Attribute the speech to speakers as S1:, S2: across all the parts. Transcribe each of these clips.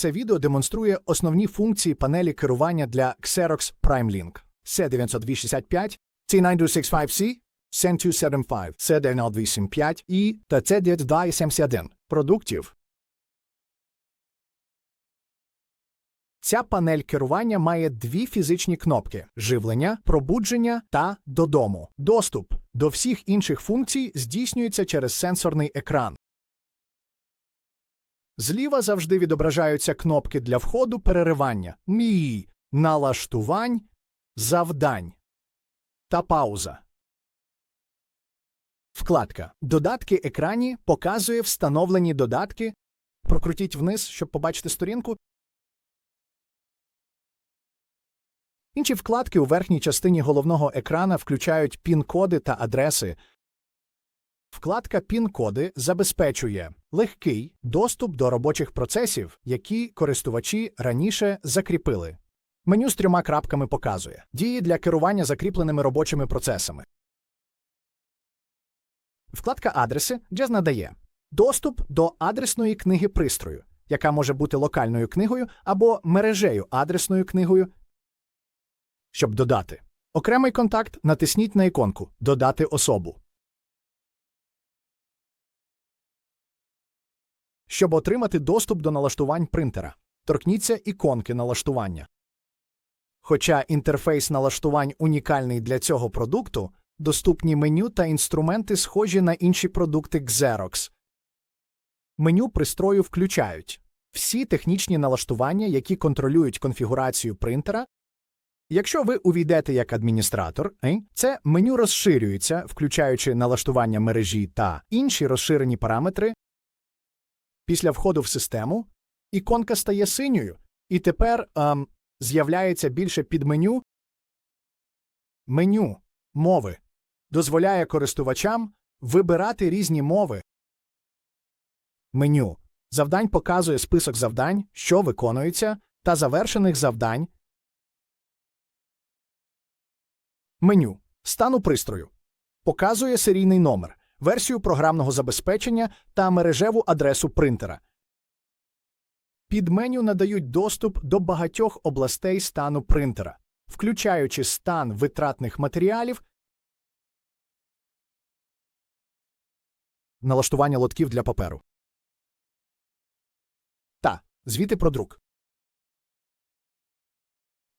S1: Це відео демонструє основні функції панелі керування для Xerox PrimeLink. C9265, C9265C, C275, C9285 і та C9271 продуктів. Ця панель керування має дві фізичні кнопки: живлення, пробудження та додому. Доступ до всіх інших функцій здійснюється через сенсорний екран. Зліва завжди відображаються кнопки для входу переривання, мій, налаштувань, завдань та пауза. Вкладка Додатки екрані показує встановлені додатки. Прокрутіть вниз, щоб побачити сторінку. Інші вкладки у верхній частині головного екрана включають пін-коди та адреси. Вкладка Пін-коди забезпечує легкий доступ до робочих процесів, які користувачі раніше закріпили. Меню з трьома крапками показує дії для керування закріпленими робочими процесами. Вкладка Адреси Jazz надає доступ до адресної книги пристрою, яка може бути локальною книгою або мережею адресною книгою. Щоб додати окремий контакт, натисніть на іконку Додати особу. Щоб отримати доступ до налаштувань принтера, торкніться іконки налаштування. Хоча інтерфейс налаштувань унікальний для цього продукту, доступні меню та інструменти схожі на інші продукти Xerox. Меню пристрою включають всі технічні налаштування, які контролюють конфігурацію принтера. Якщо ви увійдете як адміністратор, це меню розширюється, включаючи налаштування мережі та інші розширені параметри. Після входу в систему іконка стає синьою, і тепер ем, з'являється більше підменю. Меню мови дозволяє користувачам вибирати різні мови. Меню завдань показує список завдань, що виконуються, та завершених завдань. Меню стану пристрою показує серійний номер, версію програмного забезпечення та мережеву адресу принтера. Під меню надають доступ до багатьох областей стану принтера, включаючи стан витратних матеріалів, налаштування лотків для паперу та звіти про друк.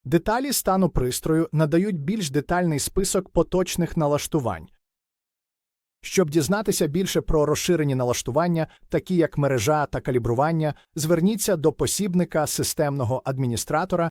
S1: Деталі стану пристрою надають більш детальний список поточних налаштувань. Щоб дізнатися більше про розширені налаштування, такі як мережа та калібрування, зверніться до посібника системного адміністратора